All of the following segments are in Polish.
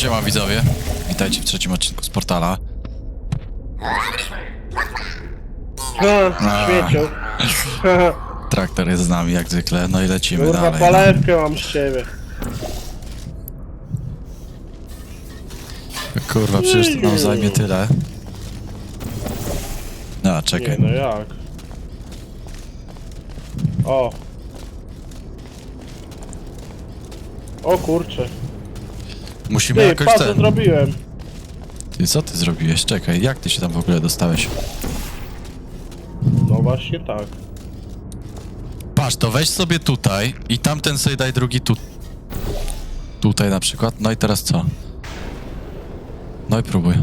Siema widzowie, witajcie w trzecim odcinku z portala. Ha, Traktor jest z nami jak zwykle, no i lecimy Kurwa, dalej. No. palewkę mam z ciebie. Kurwa, przecież to nam zajmie tyle. No, Nie czekaj. no jak? O. O kurcze. Musimy Ty, jakoś patrz co ten... zrobiłem. Ty, co ty zrobiłeś? Czekaj, jak ty się tam w ogóle dostałeś? No właśnie tak. Patrz, to weź sobie tutaj i tamten sobie daj drugi tu. Tutaj na przykład. No i teraz co? No i próbuj.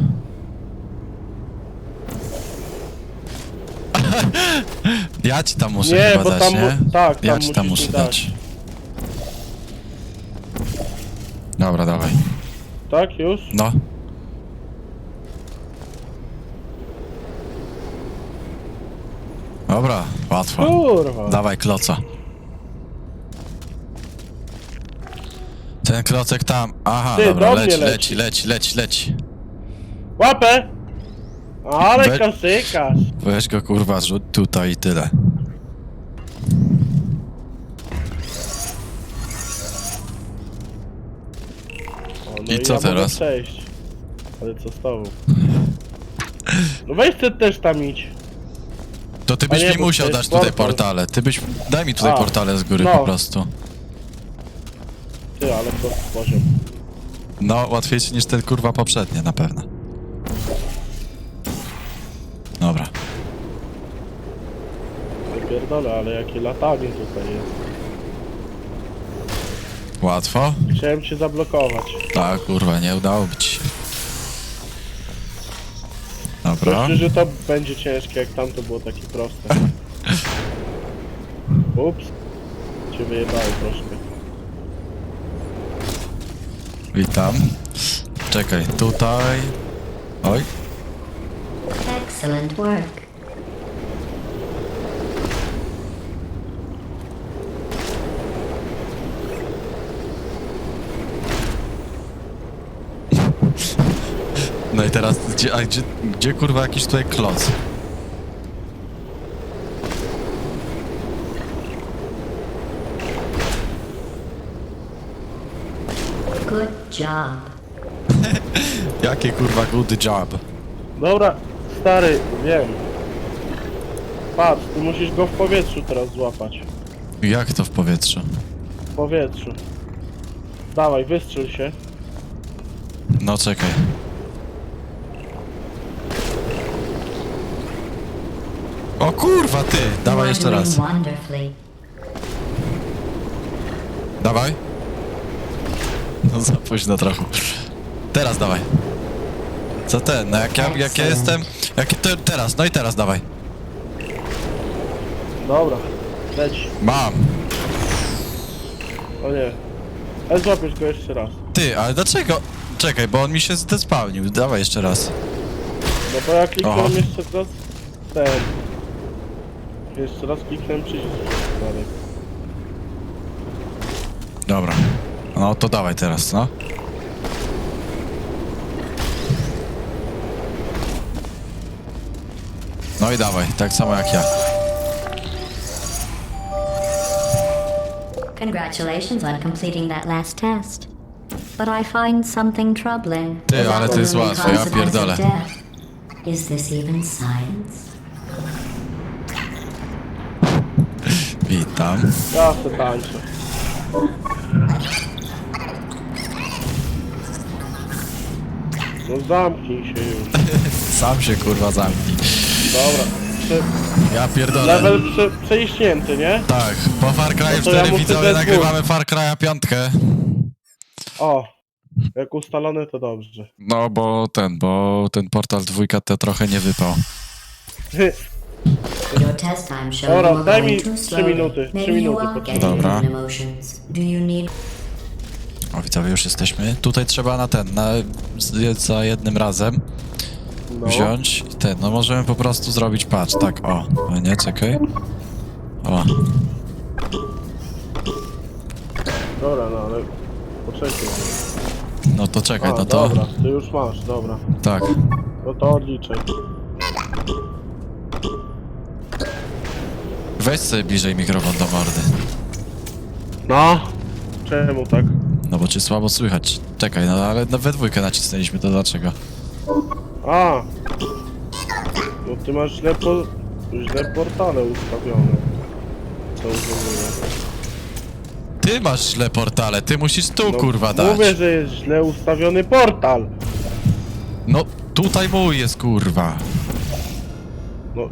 ja ci tam muszę Nie, chyba bo dać, tam nie? mu- tak, ja tam ci tam muszę dać. dać. Dobra, dawaj. Tak już? No. Dobra, łatwo. Kurwa. Dawaj kloca. Ten klocek tam. Aha, Ty, dobra, do mnie leci, leci. leci, leci, leci, leci. Łapę! Ale klasykarz. Weź go kurwa, rzut tutaj i tyle. No I co ja teraz? Mogę przejść. Ale co z tobą? No weź ty też tam idź. To ty byś nie, mi bo musiał to dać tutaj portal. portale. Ty byś. Daj mi tutaj A, portale z góry no. po prostu. Ty, ale to poziom. No, łatwiejszy niż ten kurwa poprzednie, na pewno. Dobra. Ja Pierdolę, ale jakie latanie tutaj jest. Łatwo? Chciałem cię zablokować. Tak, kurwa, nie udało ci się. Dobra. Myślę, że to będzie ciężkie, jak tamto było takie proste. Ups. Cię wyjebało troszkę. Witam. Czekaj, tutaj. Oj, Excellent work. No i teraz gdzie, a gdzie, gdzie kurwa jakiś tutaj kloc? Good job. Jakie kurwa good job? Dobra, stary, wiem. Patrz, ty musisz go w powietrzu teraz złapać. Jak to w powietrzu? W powietrzu. Dawaj, wystrzel się. No czekaj. O kurwa ty! Dawaj jeszcze raz. Dawaj. No za późno trochę. Teraz dawaj. Co ten? No jak ja, jak ja jestem... Jak te, teraz, no i teraz dawaj. Dobra, leć. Mam. O nie. Ale złapiesz go jeszcze raz. Ty, ale dlaczego? Czekaj, bo on mi się zdespawnił. Dawaj jeszcze raz. No bo ja kliknąłem Aha. jeszcze raz ten. Jeszcze raz kliknąłem przycisk. Dalej. Dobra. No to dawaj teraz, no. No i dawaj, tak samo jak ja. Congratulations on completing that last test. But I find something troubling. Ty, ale to jest łatwe, ja pierdolę. Is this even science? Ja se tańczę. No zamknij się już. Sam się kurwa zamknij. Dobra. Ja pierdolę. level prze przeiśnięty, nie? Tak, po Far Cry No to ja 4 muszę widzowie nagrywamy Far Cry'a 5. O. Jak ustalone to dobrze. No bo ten, bo ten portal dwójka to trochę nie wypał. Your test time showed Dobra, you were daj going mi too trzy slowly. minuty, trzy Maybe you minuty, are poczekaj. getting Dobra. human emotions. Do you need O widzowie już jesteśmy. Tutaj trzeba na ten, na, z- za jednym razem No. wziąć i ten, no możemy po prostu zrobić patrz, tak, o, o nie, czekaj. O, Dobra, no ale... Poczekaj. No to czekaj, A, no to... dobra, ty już masz, dobra. Tak. No to odliczaj. Weź sobie bliżej mikrofon do mordy. No. Czemu tak? No bo cię słabo słychać. Czekaj, no ale no we dwójkę nacisnęliśmy, to dlaczego? A. No ty masz źle, po... źle portale ustawione. Co rozumiem. Ty masz źle portale, ty musisz tu No, kurwa dać. Mówię, że jest źle ustawiony portal. No tutaj mój jest kurwa. No.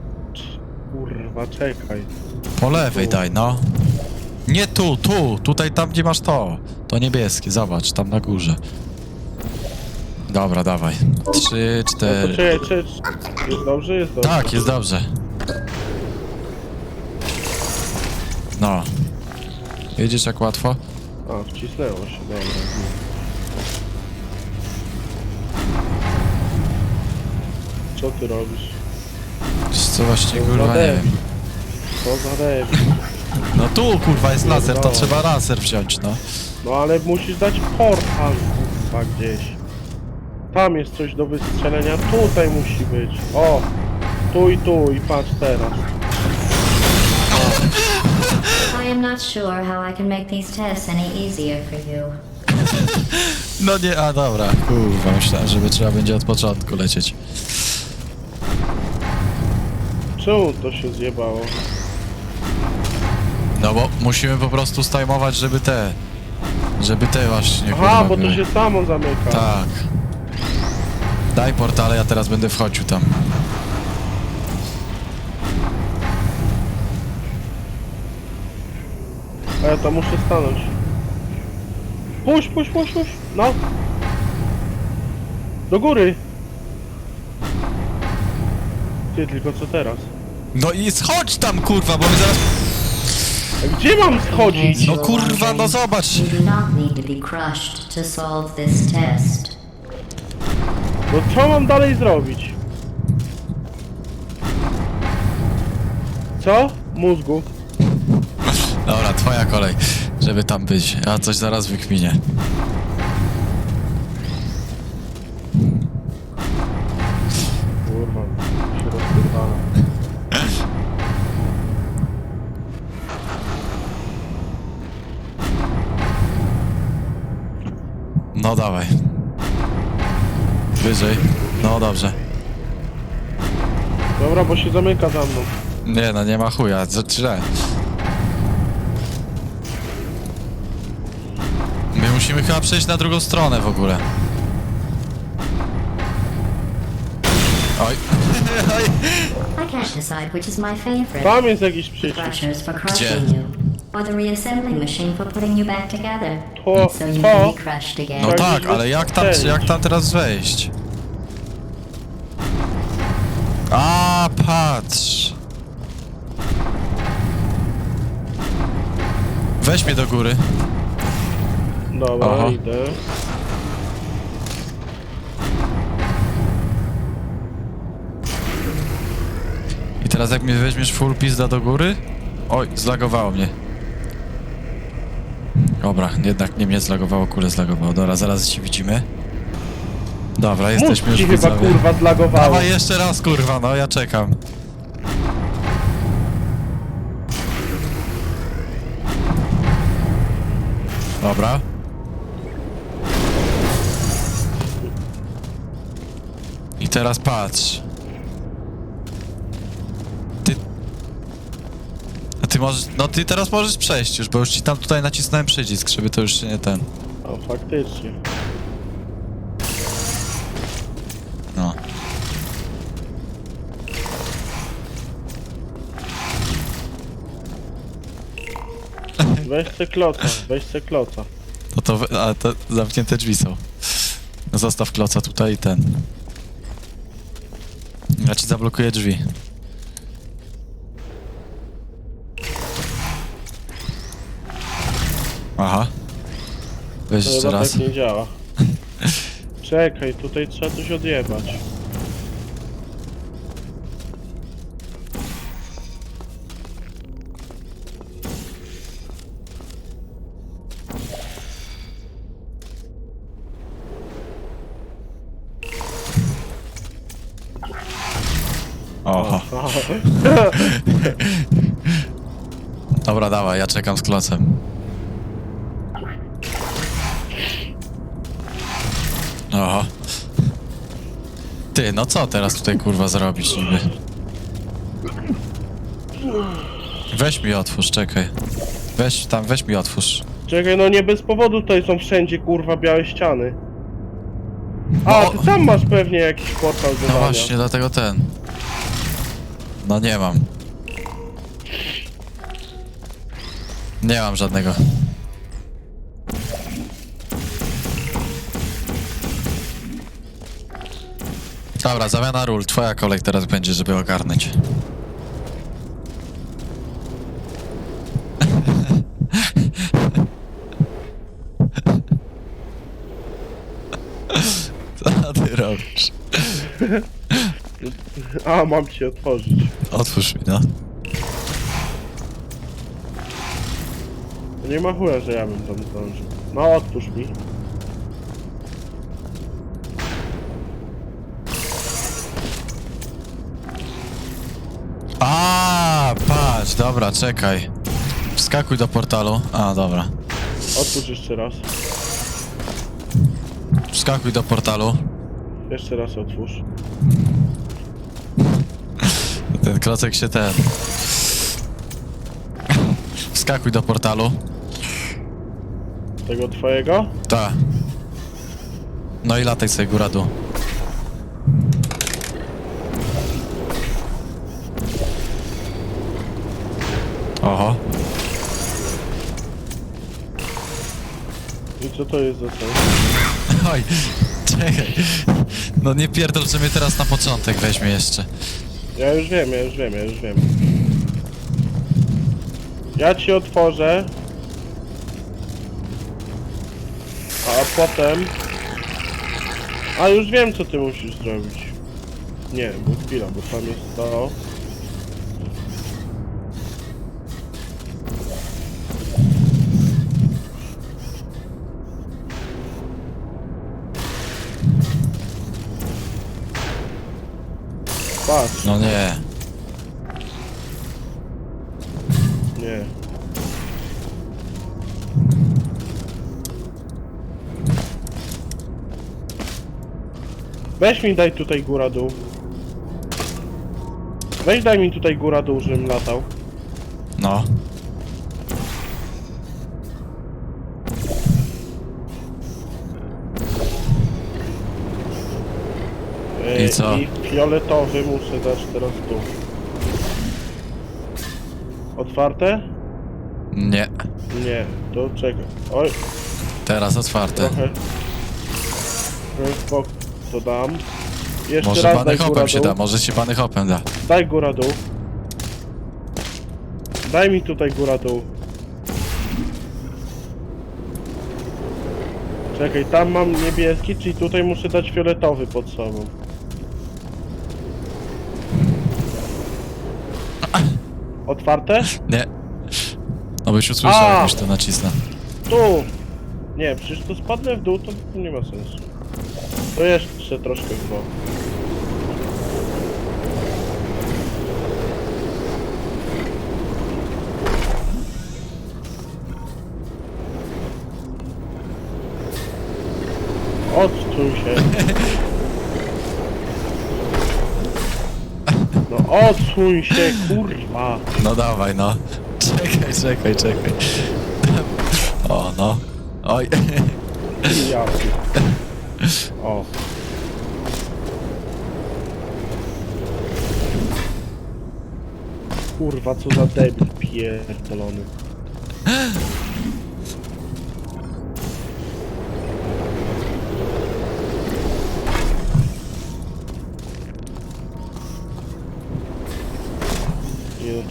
Kurwa, czekaj. Po lewej daj, no. Nie tu, tu, tutaj tam gdzie masz to. To niebieskie, zobacz, tam na górze. Dobra, dawaj. Trzy, No to cztery. Jest dobrze? Jest dobrze. Tak, jest dobrze. No. Widzisz jak łatwo? A, wcisnęło się, dobra. Co ty robisz? Wiesz Co właśnie kurwa nie wiem. Co za debil. No tu kurwa jest laser, to Pierdolę. trzeba laser wziąć, no. No ale musisz dać portal, kurwa, gdzieś. Tam jest coś do wystrzelenia, tutaj musi być. O! Tu i tu i patrz teraz. I am not sure how I can make these tests any easier for you. No nie, a dobra, kurwa, myślałem, żeby trzeba będzie od początku lecieć. Czemu to się zjebało? No bo musimy po prostu stajmować, żeby te... Żeby te właśnie, Aha, kurwa, bo to były. się samo zamyka. Tak. Daj portale, ja teraz będę wchodził tam. A ja tam muszę stanąć. Puść, puść, puść, puść. No. Do góry. Ty, tylko co teraz? No i schodź tam, kurwa, bo my zaraz... A gdzie mam schodzić? No kurwa, no zobacz! No co mam dalej zrobić? Co? Mózgu. Dobra, twoja kolej, żeby tam być. Ja coś zaraz wykminię. Kurwa, No dawaj. Wyżej. No dobrze. Dobra, bo się zamyka za mną. Nie no, nie ma chuja, co- źle. My musimy chyba przejść na drugą stronę w ogóle. Oj. Oj. I can't decide which is my favorite. Tam jest jakiś przycisk. For Gdzie? you, or the reassembling machine for putting you back together. To, So you to. can be crushed again. No Tak, ale jak tam, jak tam teraz wejść? A, patrz. Weź mnie do góry. Dobra, Aha. idę. I teraz jak mnie weźmiesz full pizda do góry? Oj, zlagowało mnie. Dobra, jednak nie mnie zlagowało, kulę zlagowało. Dobra, zaraz się widzimy. Dobra, jesteśmy Mózg już ci chyba widzowie. kurwa. Dawaj jeszcze raz, kurwa, no ja czekam. Dobra. I teraz patrz. Ty... A ty możesz... No ty teraz możesz przejść już, bo już ci tam tutaj nacisnąłem przycisk, żeby to już się nie ten... O, faktycznie. No. Weź se kloca, weź se kloca. No to, we- ale to zamknięte drzwi są. No Zostaw kloca tutaj i ten. Ja ci zablokuję drzwi. Aha. Weź To jeszcze raz. tak nie działa. Czekaj, tutaj trzeba coś odjebać. Tak. Dobra, dawaj, ja czekam z klocem. Oho. Ty, no co teraz tutaj kurwa zrobić niby? Weź mi otwórz, czekaj. Weź tam, weź mi otwórz. Czekaj, no nie bez powodu tutaj są wszędzie kurwa białe ściany. A, No. ty tam masz pewnie jakiś portal do No dania. właśnie, dlatego ten. No nie mam. Nie mam żadnego. Dobra, zamiana ról. Twoja kolej teraz będzie, żeby ogarnąć. Co ty robisz? A, mam ci otworzyć. Otwórz mi, no. Nie ma chuja, że ja bym tam zdążył. No, otwórz mi. Dobra, czekaj. Wskakuj do portalu. A, dobra. Otwórz jeszcze raz. Wskakuj do portalu. Jeszcze raz otwórz. Ten klocek się ten. Wskakuj do portalu. Tego twojego? Ta. No i lataj sobie góra dół. Oho. I co to jest za coś? Oj, czekaj. No nie pierdol, że mnie teraz na początek weźmie jeszcze. Ja już wiem, ja już wiem, ja już wiem. Ja ci otworzę. A potem... A już wiem co ty musisz zrobić. Nie, bo chwila, bo tam jest to. No nie. nie. Weź mi daj tutaj góra dół. Weź daj mi tutaj góra dół, żebym latał. No. Co? I fioletowy muszę dać teraz tu. Otwarte? Nie. Nie, to czekaj. Oj, Teraz otwarte. trochę. Trochę spok- to dam. Jeszcze Może raz bany daj góra hopem się dół. da, może się bany hopem da. Daj góra dół. Daj mi tutaj góra dół. Czekaj, tam mam niebieski, czyli tutaj muszę dać fioletowy pod sobą. Otwarte? Nie. No byś usłyszał, A! jak już to nacisnę. Tu! Nie, przecież to spadnę w dół, to, to nie ma sensu. To jeszcze troszkę w bok. Odczuj się. No odsuń się, kurwa. No dawaj, no. Czekaj, czekaj, czekaj. O, no. Oj. Ja. O. Kurwa, co za debil pierdolony.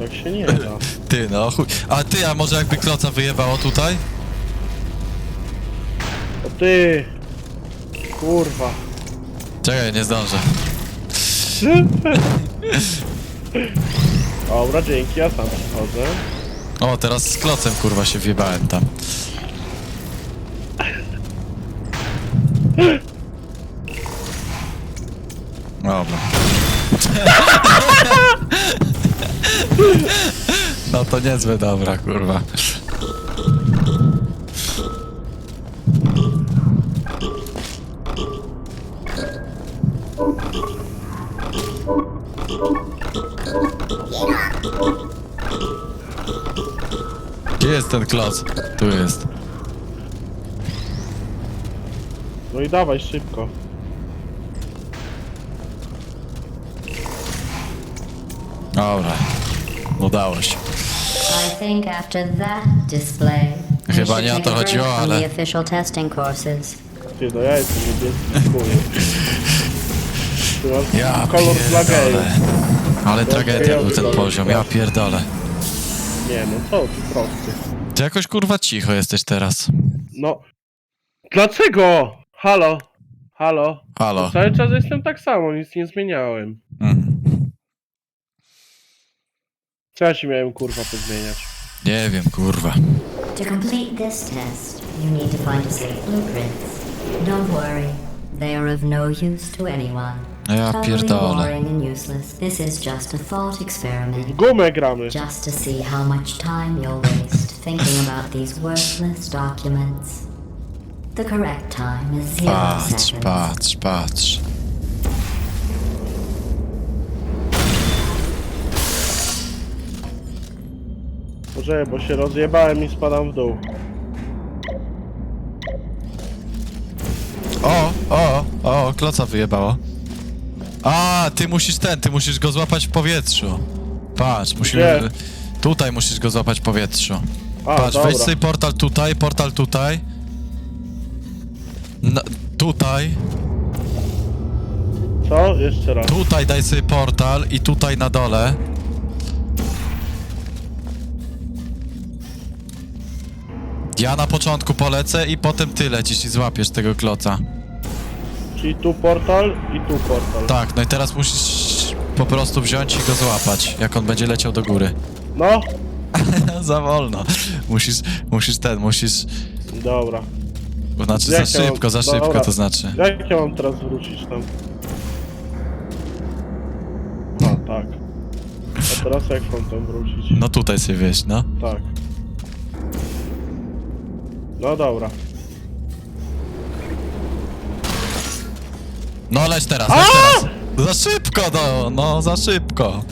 tak się nie da. Ty, no chuj. A ty, a może jakby kloca wyjebało tutaj? O ty! Kurwa. Czekaj, nie zdążę. Dobra, dzięki, ja sam przychodzę. O, teraz z klocem kurwa się wjebałem tam. No to niezłe dobra, kurwa. Gdzie jest ten kloc? Tu jest. No i dawaj szybko. Dobra. Udało się. Think after that display, Chyba nie o to chodziło, ale- the official testing courses. Ty, no ja jestem niebieski chuj. Ty masz Ja kolor dla gejów. pierdolę. Ale tragedia był ten poziom, ja pierdolę. Nie no, co ty prosty. Ty jakoś kurwa cicho jesteś teraz. No. Dlaczego? Halo? Halo? Halo. Cały czas jestem tak samo, nic nie zmieniałem. Mm. Co ja ci miałem kurwa pozmieniać? Nie wiem, kurwa. To complete this test, you need to find a set of blueprints. Don't worry, they are of no use to anyone. Ja Totally pierdolę. boring and useless. This is just a thought experiment. Gumę gramy. Just to see how much time you'll waste thinking about these worthless documents. The correct time is zero Patrz, seconds. patrz, patrz. Może, bo się rozjebałem i spadam w dół. O, o, o, kloca wyjebało. A, ty musisz ten, ty musisz go złapać w powietrzu. Patrz, musimy... Gdzie? Tutaj musisz go złapać w powietrzu. A, Patrz, dobra. wejdź sobie portal tutaj, portal tutaj. No, tutaj, Co? Jeszcze raz. tutaj daj sobie portal i tutaj na dole. Ja na początku polecę i potem ty lecisz i złapiesz tego kloca. Czyli tu portal i tu portal. Tak, no i teraz musisz po prostu wziąć i go złapać, jak on będzie leciał do góry. No? za wolno. Musisz, musisz ten, musisz... Dobra. Znaczy Jak za ja mam- szybko, za szybko Dobra. to znaczy. Jak ja mam teraz wrócić tam? No, tak. A teraz jak mam tam wrócić? No tutaj sobie wieś, no. Tak. No dobra. No leć teraz, leć teraz. Za szybko, no, no, za szybko.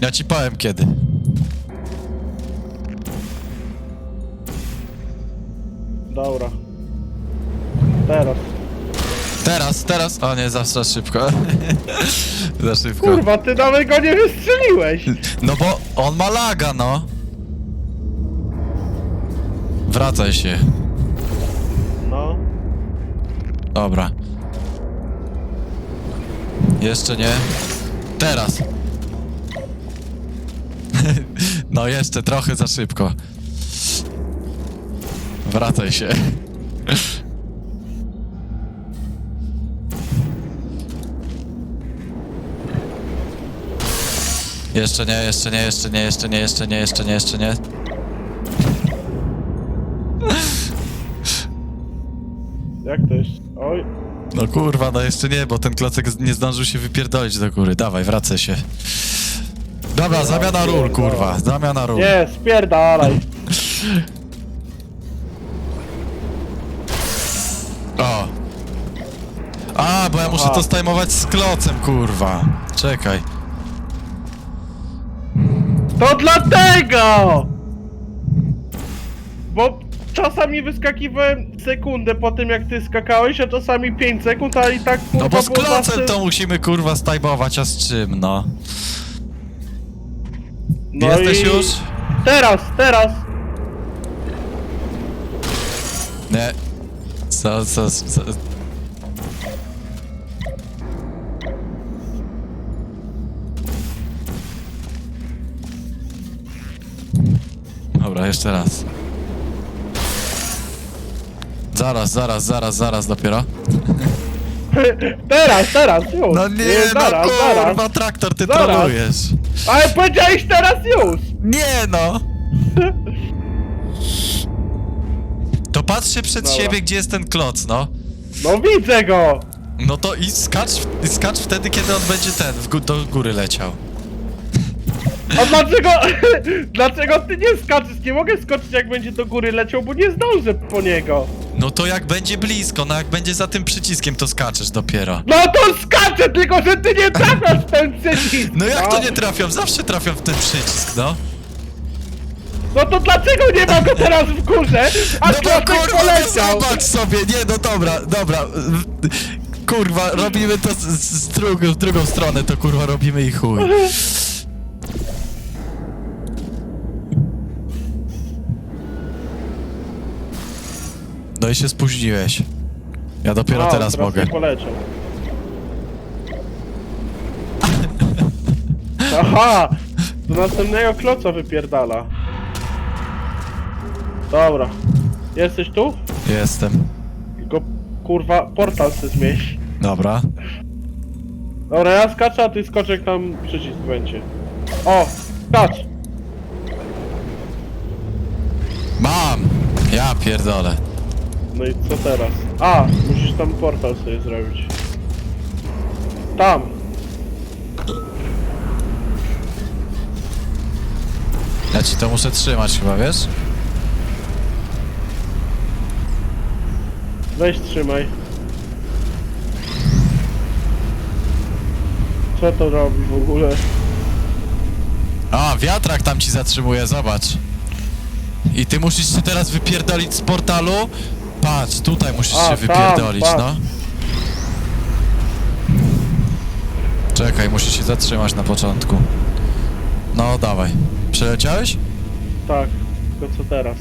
Ja ci powiem kiedy. Dobra. Teraz. Teraz, teraz. O nie, za, za szybko. za szybko. Kurwa, ty nawet go nie wystrzeliłeś! No bo on ma laga, no. Wracaj się. No. Dobra. Jeszcze nie. Teraz. no jeszcze trochę za szybko. Wracaj się. Jeszcze nie, jeszcze nie, jeszcze nie, jeszcze nie, jeszcze nie, jeszcze nie, jeszcze nie. Jak to jest? Oj. No kurwa, no jeszcze nie, bo ten klocek nie zdążył się wypierdolić do góry. Dawaj, wracaj się. Dobra, zamiana ról, kurwa. Zamiana ról. Nie, spierdalaj. O. A, bo ja muszę Aha. to stajmować z klocem, kurwa. Czekaj. To dlatego! Bo czasami wyskakiwałem sekundę po tym jak ty skakałeś, a czasami 5 sekund, a i tak kurwa No bo z było klocem to musimy, kurwa, stajmować, a z czym, no? No Jesteś i- już? Teraz, teraz! Nie. Co, co, co? Dobra, jeszcze raz. Zaraz, zaraz, zaraz, zaraz dopiero. Teraz, teraz, już! No nie, no zaraz. kurwa, traktor, ty Zaraz. trolujesz. Ale powiedziałeś teraz już! Nie no! To patrzcie przed Dobra. siebie, gdzie jest ten kloc, no. No widzę go! No to i skacz, i skacz wtedy, kiedy on będzie ten, w gó- do góry leciał. A dlaczego... dlaczego ty nie skaczesz? Nie mogę skoczyć jak będzie do góry leciał, bo nie zdążę po niego. No to jak będzie blisko, no jak będzie za tym przyciskiem, to skaczesz dopiero. No to skaczę, tylko że ty nie trafiasz w ten przycisk! No jak to nie trafiam? Zawsze trafiam w ten przycisk, no. No to dlaczego nie ma go teraz w górze? A No bo Piotrek kurwa, no poleciał! zobacz sobie, nie, no dobra, dobra. Kurwa, robimy to z, z drugą, w drugą stronę, to kurwa robimy i chuj. No i się spóźniłeś. Ja dopiero teraz mogę. poleciał. Aha! Do następnego kloca wypierdala. Dobra. Jesteś tu? Jestem. Tylko kurwa portal se zmieść. Dobra. Dobra, ja skaczę, a ty skoczek tam przycisk będzie. O! Skacz! Mam! Ja pierdolę. No i co teraz? A! Musisz tam portal sobie zrobić. Tam! Ja ci to muszę trzymać chyba, wiesz? Weź trzymaj. Co to robi w ogóle? A, wiatrak tam ci zatrzymuje, zobacz. I ty musisz się teraz wypierdolić z portalu. Patrz, tutaj musisz A, się tam, wypierdolić, patrz. no. Czekaj, musisz się zatrzymać na początku. No, dawaj. Przeleciałeś? Tak, tylko co teraz?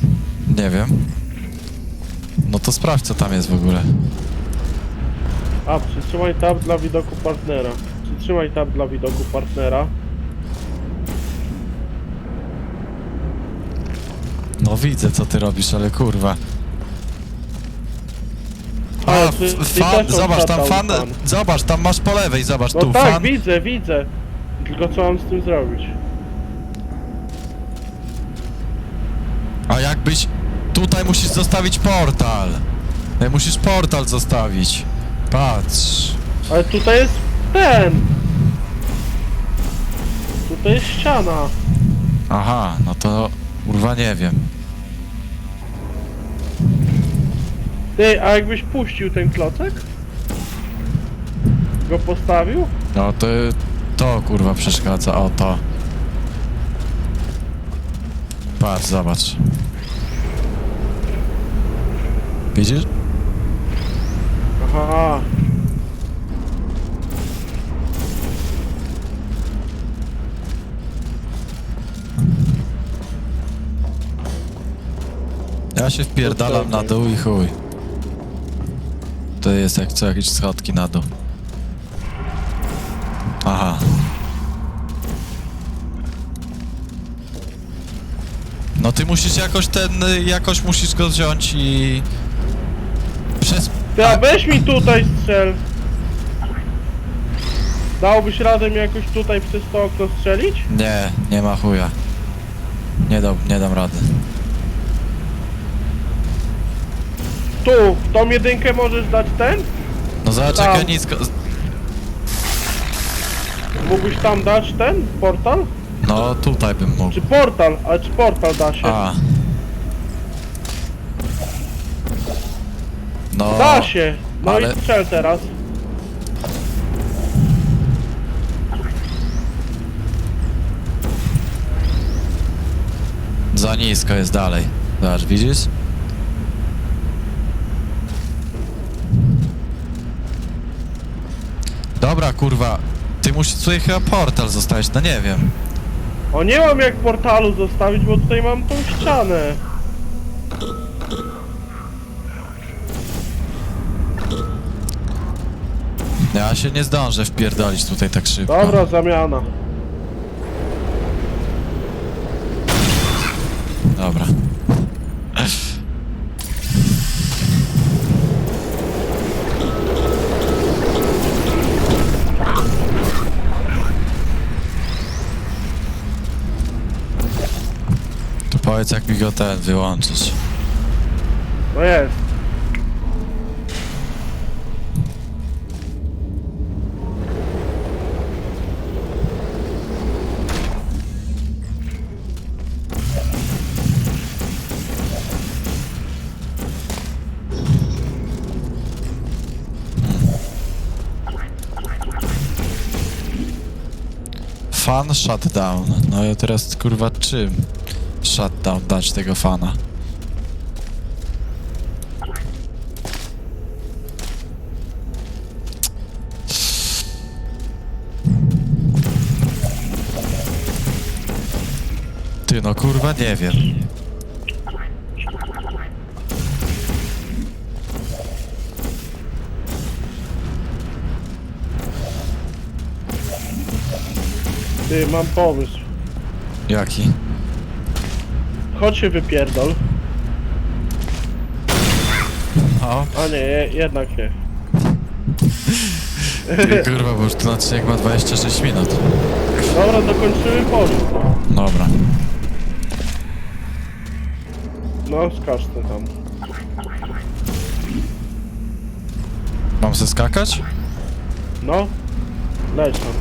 Nie wiem. No to sprawdź, co tam jest w ogóle. A, przytrzymaj tab dla widoku partnera. Przytrzymaj tab dla widoku partnera. No widzę, co ty robisz, ale kurwa. Ty- ty fan, też zobacz, tam fan, odpadał fan. zobacz, tam masz po lewej, zobacz, No tu tak, fan. widzę, widzę. Tylko co mam z tym zrobić? A jakbyś... Tutaj musisz zostawić portal. Musisz portal zostawić. Patrz. Ale tutaj jest ten! Tutaj jest ściana. Aha, no to... Kurwa nie wiem. Ty, a jakbyś puścił ten klocek? Go postawił? No to... To kurwa przeszkadza, o to. Patrz, zobacz. Widzisz? Aha. Ja się wpierdalam na dół i chuj. To jest jak co jakieś schodki na dół. Aha. No ty musisz jakoś ten, y, jakoś musisz go wziąć i... Przez... Ty, a weź mi tutaj strzel. Dałbyś radę mi jakoś tutaj przez to okno strzelić? Nie, nie ma chuja. Nie dam, nie dam rady. Tu, w tą jedynkę możesz dać ten? No zobacz jak ja Tam. nisko... Mógłbyś tam dać ten? Portal? No tutaj bym mógł. Czy portal? Ale czy portal da się? A. No... Da się! No ale- i strzel teraz. Za nisko jest dalej. Zobacz, widzisz? Dobra, kurwa. Ty musisz tutaj chyba portal zostawić, no nie wiem. O nie mam jak portalu zostawić, bo tutaj mam tą ścianę. Ja się nie zdążę wpierdolić tutaj tak szybko. Dobra, zamiana. powiedz jak mi go ten wyłączyć. No jest. Fan shutdown. No ja teraz kurwa czym? Shutdown dać tego fana? Ty no kurwa nie wiem. Ty, mam pomysł. Jaki? Chodź się wypierdol. No, A nie, je, jednak nie. ty, kurwa, bo już ten odcinek ma 26 minut. Dobra, dokończymy poziom. Dobra. No, skacz ty tam. Mam se skakać? No, leć tam.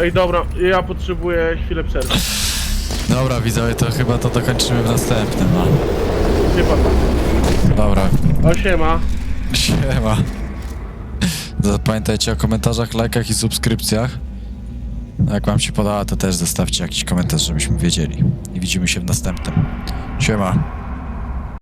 Ej, dobra, ja potrzebuję chwilę przerwy. Dobra, widzowie, to chyba to dokończymy w następnym, no. Chyba tak. Dobra, O, siema. siema. Pamiętajcie o komentarzach, lajkach i subskrypcjach. Jak wam się podoba, to też zostawcie jakiś komentarz, żebyśmy wiedzieli. I widzimy się w następnym. Siema.